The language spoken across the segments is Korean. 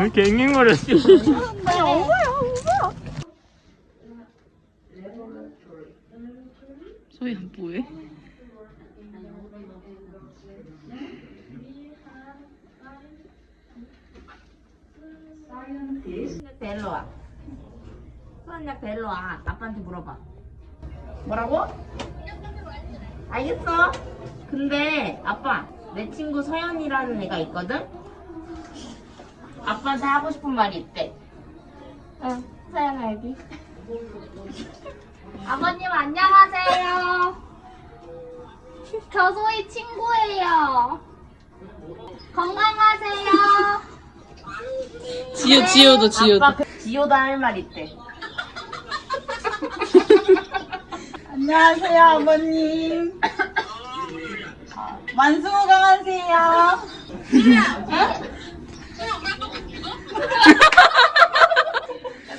왜 이렇게 앵앵거렸어? 소희야 뭐해? 데리러 와. 수환약 데리러 와. 아빠한테 물어봐. 뭐라고? 알겠어. 근데 아빠, 내 친구 서연이라는 애가 있거든? 아빠한테 하고 싶은 말이 있대. 응, 서연아 여기. 아버님 안녕하세요. 저 소희 친구예요. 건강하세요. 지효 지효도 지효도 아빠 그- 지효도 할 말 있대. 안녕하세요, 아버님. 만수무강 하세요.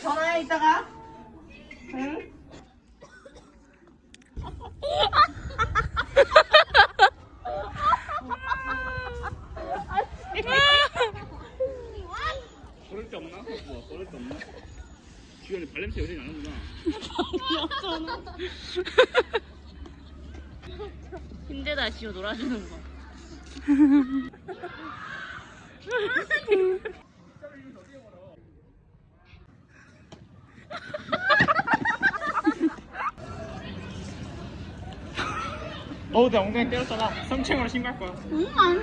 전화해, 이따가. 응? 그럴 게 없나? 뭐 그럴 게 없나? 주연이 발냄새 요새 나는구나. 힘들다 지효 놀아주는 거 어, 내 엉덩이 때렸잖아. 성추행으로 신고할 거야. 왜냐면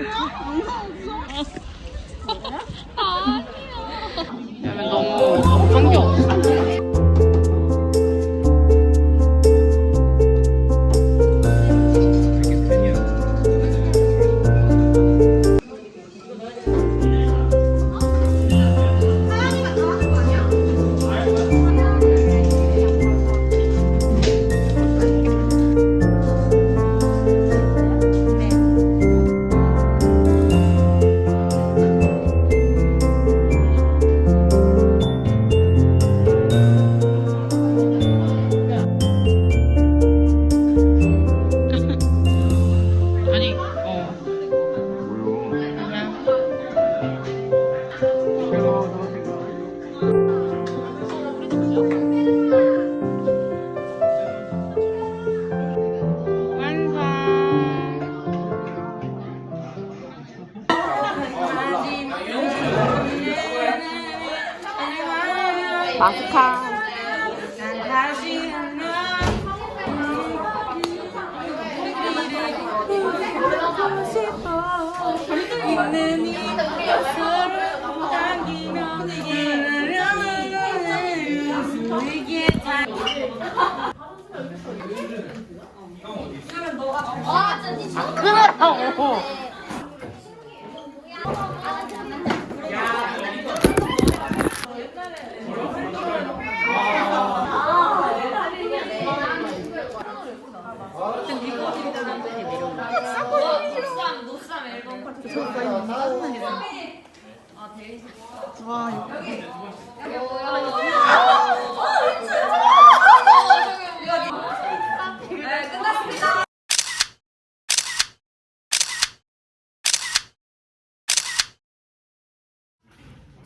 없는 이 서로 당기며 흐르는 웃음에게 그래!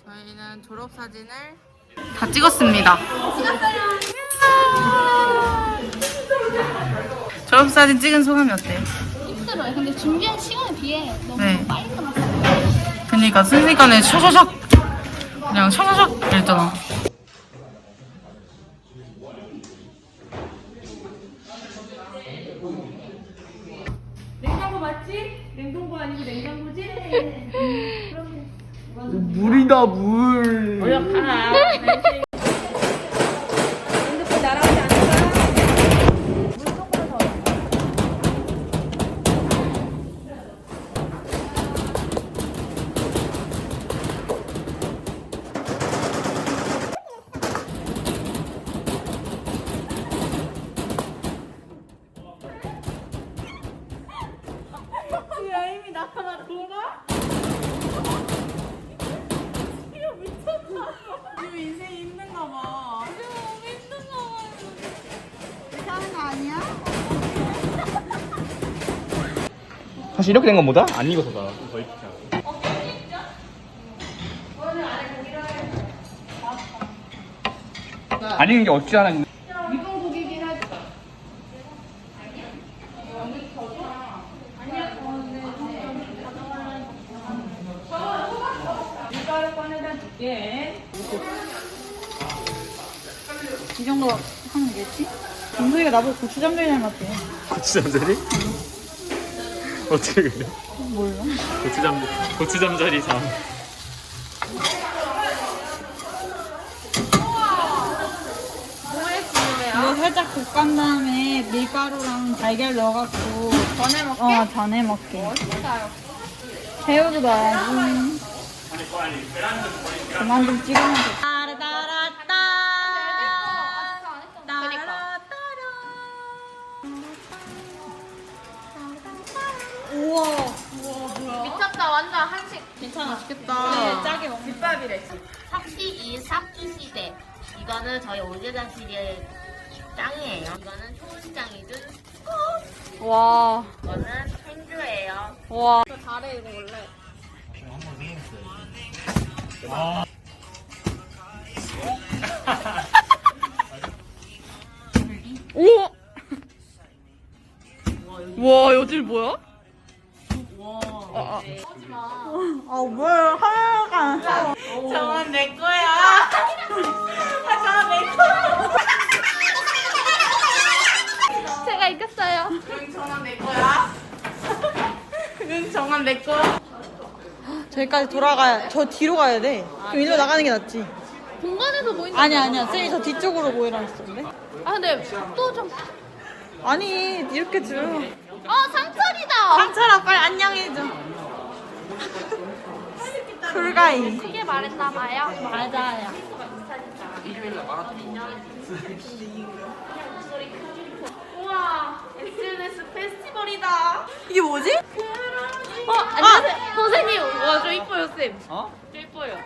저희는 졸업 사진을 다 찍었습니다. 졸업 사진 찍은 소감이 어때요? 힘들어요. 근데 준비한 시간에 비해 너무 네. 빨리 끝났어요. 그니까 순식간에 샤샤샥 그냥 샤샤샥 이랬잖아. 물이다, 물. 사실 이렇게 된 건 뭐다? 안 익어서 나. 좀더 익히자. 안 익은 게 어찌 하나 있는. 이 정도 하면 되지? 김소희가 나보고 고추장면 닮았대. 고추잠자리? 어떻게 그래? 몰라. 고추잠 고추잠자리 상. 이거 살짝 볶은 다음에 밀가루랑 달걀 넣어갖고 전에 먹게? 어, 전에 먹게. 새우도 넣어야지. 그만 좀 찍으면 돼. 미쳤다 먹 밑밥이래. 석시이 삭주시대. 이거는 저희 올제자시리의 짱이에요. 이거는 초은짱이든 와, 이거는 행주예요. 와. 오! 와, 여길 뭐야? 아, 뭘 하나가. 저건 내 거야. 제가 이겼어요 응, 정한 내 거야. 응, 정한 내 거야. 저기까지 돌아가야, 저 뒤로 가야 돼. 그럼 일로 나가는 게 낫지. 공간에서 보인다 아니야, 아니야. 쌤이 저 뒤쪽으로 모이라 했었는데. 아 근데 또 좀 아니, 이렇게 들어. 어 상철이다 상철아, 빨리 안녕해줘. 쿨가이. 이게 말했나봐요 맞아요. 우와 SNS 페스티벌이다 이게 뭐지? 어 안녕하세요 선생님 와 저 이뻐요 쌤 어? 저 이뻐요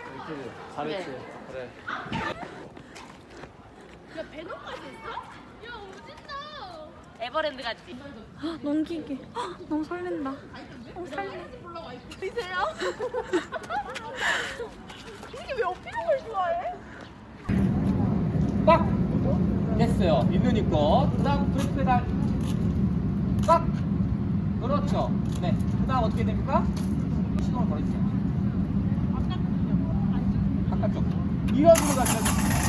잘했지. 그래. 야 배너까지 있어? 야 멋진다 에버랜드 같지? 넘기게. 너무 설렌다. 보 이세요? 꽉! 됐어요. 있는 입고. 그 다음 브레이크 페달 꽉! 그렇죠. 네. 그 다음 어떻게 됩니까? 시동을 걸어주세요. 바깥쪽. 이어지로 가셔야 됩니다